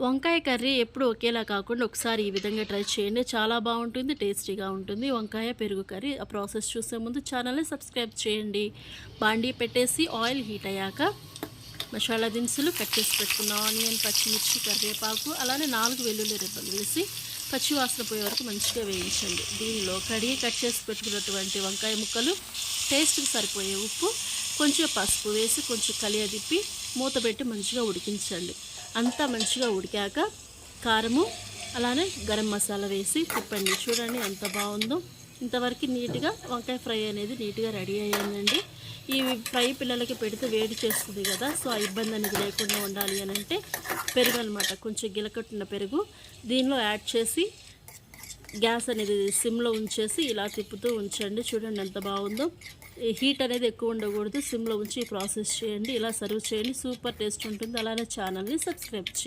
వంకాయ కర్రీ ఎప్పుడు ఒకేలా కాకుండా ఒకసారి ఈ విధంగా ట్రై చేయండి. చాలా బాగుంటుంది టేస్టీగా ఉంటుంది. వంకాయ పెరుగు కర్రీ ఆ ప్రాసెస్ చూసే ముందు ఛానల్ని సబ్స్క్రైబ్ చేయండి. బాండీ పెట్టేసి ఆయిల్ హీట్ అయ్యాక మసాలా దినుసులు కట్ చేసి పెట్టుకున్న ఆనియన్ పచ్చిమిర్చి కరివేపాకు అలానే నాలుగు వెల్లుల్లి రెబ్బలు వేసి పచ్చి వాసన పోయే వరకు మంచిగా వేయించండి. దీనిలో కడిగి కట్ చేసి పెట్టుకున్నటువంటి వంకాయ ముక్కలు టేస్ట్కి సరిపోయే ఉప్పు కొంచెం పసుపు వేసి కొంచెం కలియదిప్పి మూత పెట్టి మంచిగా ఉడికించండి. అంతా మంచిగా ఉడికాక కారము అలానే గరం మసాలా వేసి తిప్పండి చూడండి ఎంత బాగుందో. ఇంతవరకు నీట్గా వంకాయ ఫ్రై అనేది నీట్గా రెడీ అయ్యిందండి. ఈ ఫ్రై పిల్లలకి పెడితే వేడి చేస్తుంది కదా సో ఆ ఇబ్బంది అనేది లేకుండా ఉండాలి అని అంటే పెరుగు అనమాట కొంచెం గిలకట్టున్న పెరుగు. దీనిలో యాడ్ చేసి గ్యాస్ అనేది సిమ్లో ఉంచేసి ఇలా తిప్పుతూ ఉంచండి. చూడండి ఎంత బాగుందో. ఈ హీట్ అనేది ఎక్కువ ఉండకూడదు. సిమ్లో ఉంచి ఈ ప్రాసెస్ చేయండి. ఇలా సర్వ్ చేయండి. సూపర్ టేస్ట్ ఉంటుంది. అలానే ఛానల్ని సబ్స్క్రైబ్ చేయండి.